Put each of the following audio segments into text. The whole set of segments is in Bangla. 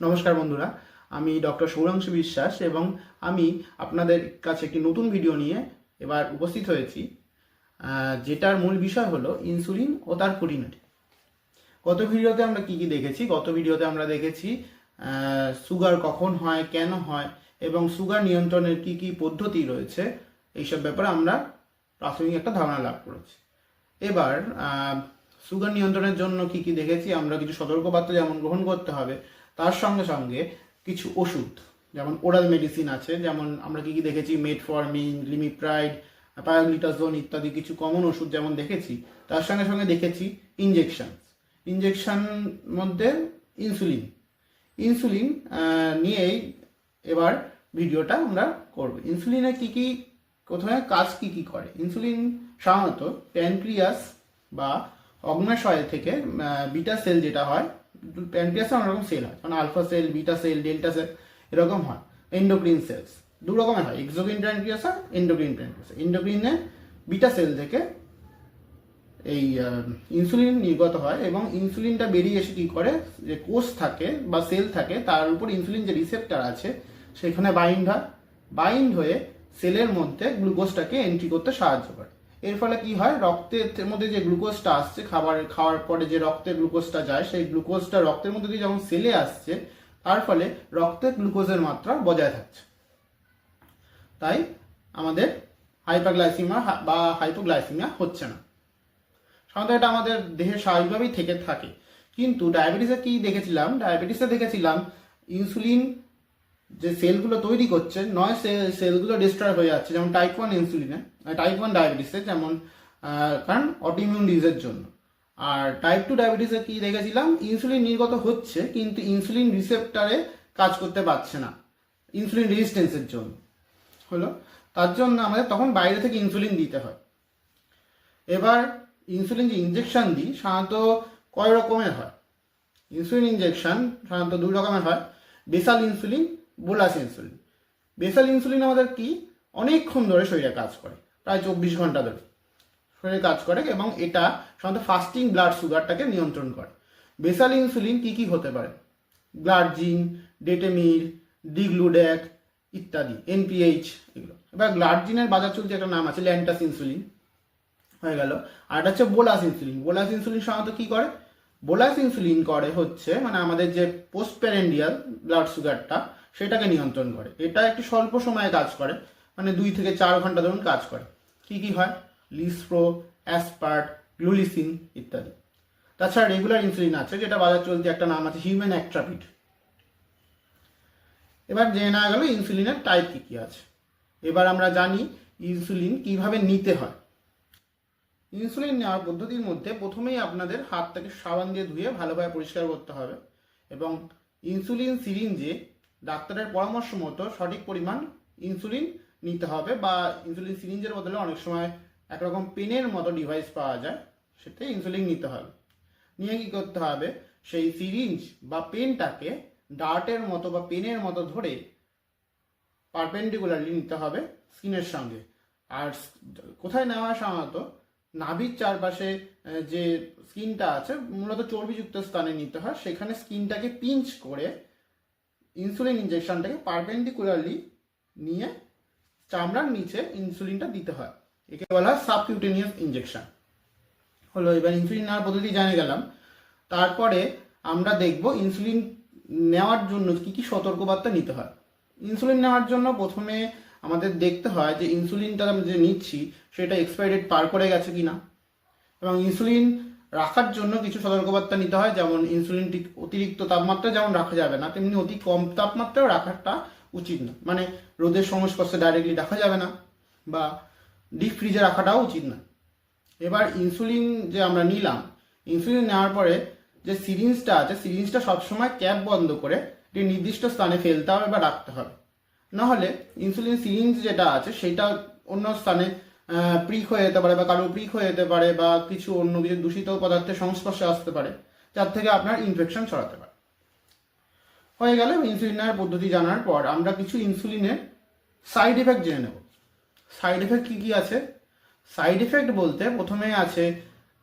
নমস্কার বন্ধুরা, আমি ডক্টর সৌরাংশু বিশ্বাস এবং আমি আপনাদের কাছে একটি নতুন ভিডিও নিয়ে এবার উপস্থিত হয়েছি যেটার মূল বিষয় হলো ইনসুলিন ও তার পরিণতি। গত ভিডিওতে আমরা কি কি দেখেছি? গত ভিডিওতে আমরা দেখেছি সুগার কখন হয়, কেন হয়, এবং সুগার নিয়ন্ত্রণের কি কি পদ্ধতি রয়েছে, এইসব ব্যাপারে আমরা প্রাথমিক একটা ধারণা লাভ করেছি। এবার সুগার নিয়ন্ত্রণের জন্য কি কি দেখেছি, আমরা কিছু সতর্কবার্তা যেমন গ্রহণ করতে হবে তার সঙ্গে সঙ্গে কিছু ওষুধ, যেমন ওরাল মেডিসিন আছে, যেমন আমরা কি কি দেখেছি মেটফর্মিন লিমিপ্রাইড প্যারাগ্লিটাজোন ইত্যাদি কিছু কমন ওষুধ যেমন দেখেছি, তার সঙ্গে সঙ্গে দেখেছি ইনজেকশন ইনজেকশন মধ্যে ইনসুলিন ইনসুলিন নিয়েই এবার ভিডিওটা আমরা করব। ইনসুলিনে কি কি, প্রথমে কাজ কি কি করে? ইনসুলিন সাধারণত প্যানক্রিয়াস বা অগ্নাশয় থেকে বিটা সেল যেটা হয় প্যানক্রিয়াসে অনেক রকম সেল হয়। যেমন alpha cell beta cell delta cell এরকম হয়। এন্ডোক্রিন সেলস দু রকমের হয়। এক্সোক্রিন প্যানক্রিয়াস আর এন্ডোক্রিন প্যানক্রিয়াস এন্ডোক্রিনে বিটা সেল থেকে এই ইনসুলিন নির্গত হয় এবং ইনসুলিনটা বেরিয়ে এসে কি করে? যে কোষ থাকে বা সেল থাকে, তার উপর ইনসুলিন যে রিসেপ্টার আছে, সেখানে বাইন্ড হয়। বাইন্ড হয়ে সেলের মধ্যে গ্লুকোজটাকে এন্ট্রি করতে সাহায্য করে। এর ফলে কি হয়? রক্তের মধ্যে যে গ্লুকোজটা আসছে, খাবার, খাওয়ার পরে যে রক্তে গ্লুকোজটা যায়, সেই গ্লুকোজটা রক্তের মধ্যে দিয়ে যখন সেলে আসছে, তার ফলে রক্তে গ্লুকোজের মাত্রা বজায় থাকছে। তাই আমাদের হাইপারগ্লাইসিমিয়া বা হাইপোগ্লাইসিমিয়া হচ্ছে না। সাধারণত এটা আমাদের দেহে স্বাভাবিকভাবেই থেকে থাকে। কিন্তু ডায়াবেটিসে কি দেখেছিলাম? ডায়াবেটিসে দেখেছিলাম ইনসুলিন যে সেলগুলো তৈরি করছে, নয় সেল সেলগুলো ডিস্ট্রয় হয়ে যাচ্ছে, যেমন টাইপ ওয়ান ইনসুলিনে টাইপ ওয়ান ডায়াবেটিসে যেমন কারণ অটোইমিউন ডিজিজের জন্য। আর টাইপ টু ডায়াবেটিসে কি দেখেছিলাম? ইনসুলিন নির্গত হচ্ছে, কিন্তু ইনসুলিন রিসেপ্টারে কাজ করতে পারছে না। ইনসুলিন রেজিস্ট্যান্সের জন্য। হলো? তার জন্য আমাদের তখন বাইরে থেকে ইনসুলিন দিতে হয়। এবার ইনসুলিন যে ইনজেকশন দিই, সাধারণত কয় রকমের হয়? ইনসুলিন ইনজেকশন সাধারণত দুই রকমের হয়। Basal insulin bolus insulin basal insulin আমাদের কি? অনেকক্ষণ ধরে শরীরে কাজ করে, প্রায় চব্বিশ ঘণ্টা ধরে। শরীরে কাজ করে এবং এটা সাধারণত ফাস্টিং ব্লাড সুগারটাকে নিয়ন্ত্রণ করে। বেসাল ইনসুলিন কি কি হতে পারে? গ্লার্জিন ডেটেমির ডিগ্লুড্যাক ইত্যাদি, এনপিএইচ এগুলো। এবার গ্লার্জিনের বাজার চলছে, একটা নাম আছে ল্যান্টাস ইনসুলিন। হয়ে গেল। আর এটা হচ্ছে বোলাস ইনসুলিন। বোলাস ইনসুলিন সাধারণত কি করে? বোলাস ইনসুলিন করে হচ্ছে মানে আমাদের যে পোস্ট প্যারেন্ডিয়াল ব্লাড সুগারটা সেটাকে নিয়ন্ত্রণ করে। এটা একটি স্বল্প সময়ে কাজ করে। মানে দুই থেকে চার ঘণ্টা ধরুন কাজ করে। কি কি হয়? লিসপ্রো অ্যাসপার্ট, গ্লুলিসিন ইত্যাদি। তাছাড়া রেগুলার ইনসুলিন আছে, যেটা বাজার চলছে একটা নাম আছে, হিউম্যান অ্যাক্ট্রাপিড এবার জেনে নেওয়া গেল ইনসুলিনের টাইপ কি কি আছে। এবার আমরা জানি ইনসুলিন কীভাবে নিতে হয়। ইনসুলিন নেওয়ার পদ্ধতির মধ্যে প্রথমেই আপনাদের হাতটাকে সাবান দিয়ে ধুয়ে ভালোভাবে পরিষ্কার করতে হবে এবং ইনসুলিন সিরিঞ্জে ডাক্তারের পরামর্শ মতো সঠিক পরিমাণ ইনসুলিন নিতে হবে বা ইনসুলিন সিরিঞ্জের বদলে অনেক সময় একরকম পেনের মতো ডিভাইস পাওয়া যায় সেটা ইনসুলিন নিতে হবে। নিয়ে কী করতে হবে? সেই সিরিঞ্জ বা পেনটাকে ডার্টের মতো বা পেনের মতো ধরে পারপেন্ডিকুলারলি নিতে হবে স্কিনের সঙ্গে। আর কোথায় নেওয়া সাধারণত? নাভির চারপাশে যে স্কিনটা আছে, মূলত চর্বিযুক্ত স্থানে নিতে হয়। সেখানে স্কিনটাকে পিঞ্চ করে ইনসুলিন ইঞ্জেকশনটাকে পারপেন্ডিকুলারলি নিয়ে চামড়ার নিচে ইনসুলিনটা দিতে হয়। একে বলা হয় সাবকিউটেনিয়াস ইঞ্জেকশন হলো, এবার ইনসুলিন নেওয়ার পদ্ধতি জানে গেলাম। তারপরে আমরা দেখব ইনসুলিন নেওয়ার জন্য কি কি সতর্কবার্তা নিতে হয়। ইনসুলিন নেওয়ার জন্য প্রথমে আমাদের দেখতে হয় যে ইনসুলিনটা আমরা যে নিচ্ছি, সেটা এক্সপায়ারি ডেট পার করে গেছে কিনা। এবং ইনসুলিন রাখার জন্য কিছু সতর্কবার্তা নিতে হয়, যেমন ইনসুলিন অতিরিক্ত তাপমাত্রা যেমন রাখা যাবে না, তেমনি অতি কম তাপমাত্রাও রাখাটা উচিত না। মানে রোদের সংস্পর্শে ডাইরেক্টলি রাখা যাবে না বা ডিপ ফ্রিজে রাখাটাও উচিত না। এবার ইনসুলিন যে আমরা নিলাম ইনসুলিন নেওয়ার পরে যে সিরিঞ্জটা আছে সিরিঞ্জটা সবসময় ক্যাপ বন্ধ করে একটি নির্দিষ্ট স্থানে ফেলতে হবে বা রাখতে হবে। নাহলে ইনসুলিন সিরিঞ্জ যেটা আছে, সেটা অন্য স্থানে প্রিক হয়ে যেতে পারে বা কারও প্রিক হয়ে যেতে পারে বা কিছু অন্য কিছু দূষিত পদার্থের সংস্পর্শে আসতে পারে, যার থেকে আপনার ইনফেকশন ছড়াতে পারে। হয়ে গেলে ইনসুলিন নেওয়ার পদ্ধতি জানার পর আমরা কিছু ইনসুলিনের সাইড এফেক্ট জেনে নেব। সাইড এফেক্ট কি কি আছে? সাইড এফেক্ট বলতে প্রথমে আছে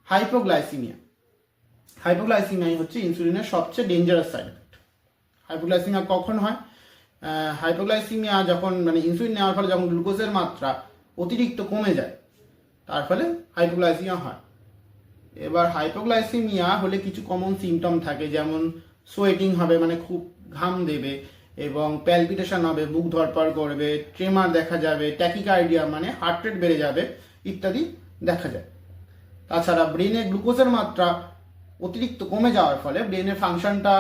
হাইপোগ্লাইসিমিয়া হাইপোগ্লাইসিমিয়াই হচ্ছে ইনসুলিনের সবচেয়ে ডেঞ্জারাস সাইড এফেক্ট হাইপোগ্লাইসিমিয়া কখন হয়? হাইপোগ্লাইসিমিয়া যখন মানে ইনসুলিন নেওয়ার ফলে যখন গ্লুকোজের মাত্রা অতিরিক্ত কমে যায়। তার ফলে হাইপোগ্লাইসিমিয়া হয়। এবার হাইপোগ্লাইসিমিয়া হলে কিছু কমন সিমটম থাকে, যেমন সোয়েটিং হবে মানে খুব ঘাম দেবে, এবং প্যালপিটেশন হবে বুক ধরপড় করবে ট্রেমার দেখা যাবে ট্যাকিকার্ডিয়া মানে হার্ট রেট বেড়ে যাবে, ইত্যাদি দেখা যায়। তাছাড়া ব্রেনে গ্লুকোজের মাত্রা অতিরিক্ত কমে যাওয়ার ফলে ব্রেনের ফাংশনটা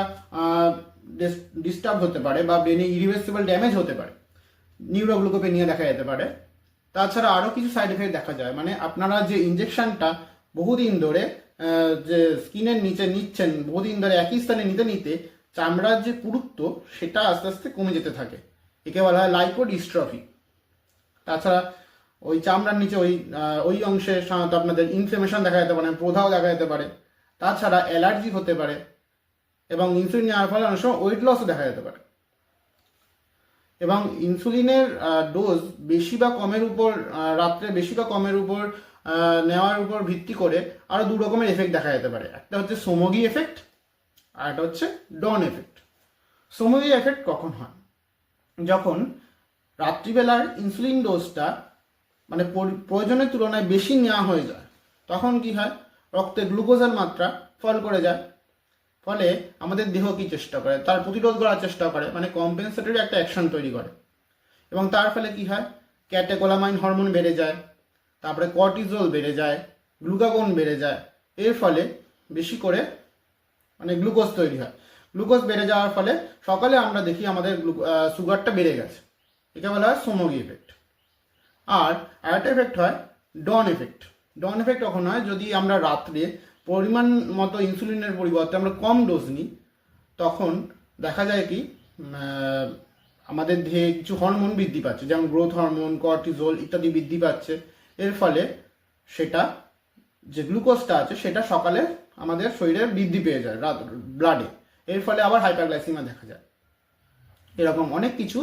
ডিস্টার্ব হতে পারে, বা ব্রেনে ইরিভার্সিবল ড্যামেজ হতে পারে। নিউরোগ্লুকোপেনিয়া দেখা যেতে পারে। তাছাড়া আরও কিছু সাইড এফেক্ট দেখা যায়। মানে আপনারা যে ইঞ্জেকশনটা বহুদিন ধরে যে স্কিনের নিচে নিচ্ছেন, বহুদিন ধরে একই স্থানে নিতে নিতে চামড়ার যে পুরুত্ব, সেটা আস্তে আস্তে কমে যেতে থাকে। একে বলা হয় লাইপোডিস্ট্রফি তাছাড়া ওই চামড়ার নিচে ওই ওই অংশে সাধারণত আপনাদের ইনফ্লেমেশন দেখা যেতে পারে প্রধাও দেখা যেতে পারে। তাছাড়া অ্যালার্জি হতে পারে এবং ইনসুলিন নেওয়ার ফলে অনেক সময় ওয়েট লসও দেখা যেতে পারে। এবং ইনসুলিনের ডোজ বেশি বা কমের উপর রাত্রে বেশি বা কমের উপর নেওয়ার উপর ভিত্তি করে আরও দু রকমের এফেক্ট দেখা যেতে পারে। একটা হচ্ছে সোমোগি এফেক্ট আর একটা হচ্ছে ডন এফেক্ট সোমোগি এফেক্ট কখন হয়? যখন রাত্রিবেলার ইনসুলিন ডোজটা মানে প্রয়োজনের তুলনায় বেশি নেওয়া হয়ে যায়, তখন কি হয়? রক্তে গ্লুকোজের মাত্রা ফল করে যায় ফলে আমাদের দেহ কি চেষ্টা করে? তার প্রতিরোধ করার চেষ্টা করে মানে কম্পেনসেটরি একটা অ্যাকশন তৈরি করে। এবং তার ফলে কি হয়? ক্যাটেকোলামাইন হরমোন বেড়ে যায়, তারপরে কর্টিজল বেড়ে যায় গ্লুকাগন বেড়ে যায়। এর ফলে বেশি করে মানে গ্লুকোজ তৈরি হয়। গ্লুকোজ বেড়ে যাওয়ার ফলে সকালে আমরা দেখি আমাদের সুগারটা বেড়ে গেছে। একে বলা হয় সোমোগি এফেক্ট আর আরেকটা এফেক্ট হয় ডন এফেক্ট ডন এফেক্ট কখন হয়? যদি আমরা রাত্রে পরিমাণ মতো ইনসুলিনের পরিবর্তে আমরা কম ডোজ নিই, তখন দেখা যায় কি আমাদের দেহে কিছু হরমোন বৃদ্ধি পাচ্ছে, যেমন গ্রোথ হরমোন কর্টিজল ইত্যাদি বৃদ্ধি পাচ্ছে। এর ফলে সেটা যে গ্লুকোজটা আছে, সেটা সকালে আমাদের শরীরে বৃদ্ধি পেয়ে যায়, রাত ব্লাডে এর ফলে আবার হাইপারগ্লাইসিমা দেখা যায়। এরকম অনেক কিছু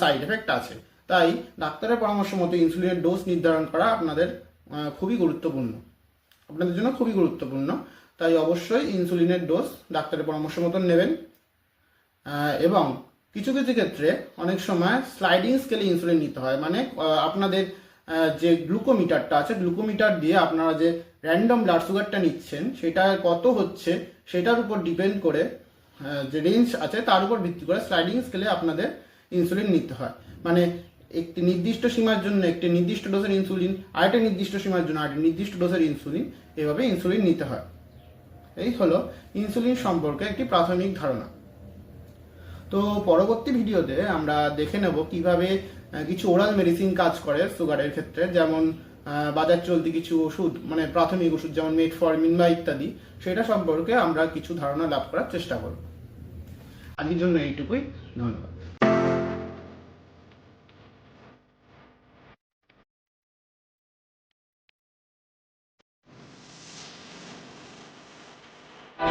সাইড এফেক্ট আছে। তাই ডাক্তারের পরামর্শ মতো ইনসুলিনের ডোজ নির্ধারণ করা আপনাদের খুবই গুরুত্বপূর্ণ। আপনাদের জন্য খুবই গুরুত্বপূর্ণ। তাই অবশ্যই ইনসুলিনের ডোজ ডাক্তারের পরামর্শ মতন নেবেন। এবং কিছু কিছু ক্ষেত্রে অনেক সময় স্লাইডিং স্কেলে ইনসুলিন নিতে হয়। মানে আপনাদের যে গ্লুকোমিটারটা আছে গ্লুকোমিটার দিয়ে আপনারা যে র্যান্ডম ব্লাড সুগারটা নিচ্ছেন, সেটা কত হচ্ছে, সেটার উপর ডিপেন্ড করে যে রেঞ্জ আছে, তার উপর ভিত্তি করে স্লাইডিং স্কেলে আপনাদের ইনসুলিন নিতে হয়। মানে একটি নির্দিষ্ট সীমার জন্য একটি নির্দিষ্ট ডোজের ইনসুলিন, আরেকটা নির্দিষ্ট সীমার জন্য আরেকটি নির্দিষ্ট ডোজের ইনসুলিন, এভাবে ইনসুলিন নিতে হয়। এই হলো ইনসুলিন সম্পর্কে একটি প্রাথমিক ধারণা। তো পরবর্তী ভিডিওতে আমরা দেখে নেব কীভাবে কিছু ওরাল মেডিসিন কাজ করে সুগারের ক্ষেত্রে, যেমন বাজার চলতি কিছু ওষুধ মানে প্রাথমিক ওষুধ যেমন মেটফরমিন বা ইত্যাদি, সেটা সম্পর্কে আমরা কিছু ধারণা লাভ করার চেষ্টা করব। আজকের জন্য এইটুকুই, ধন্যবাদ।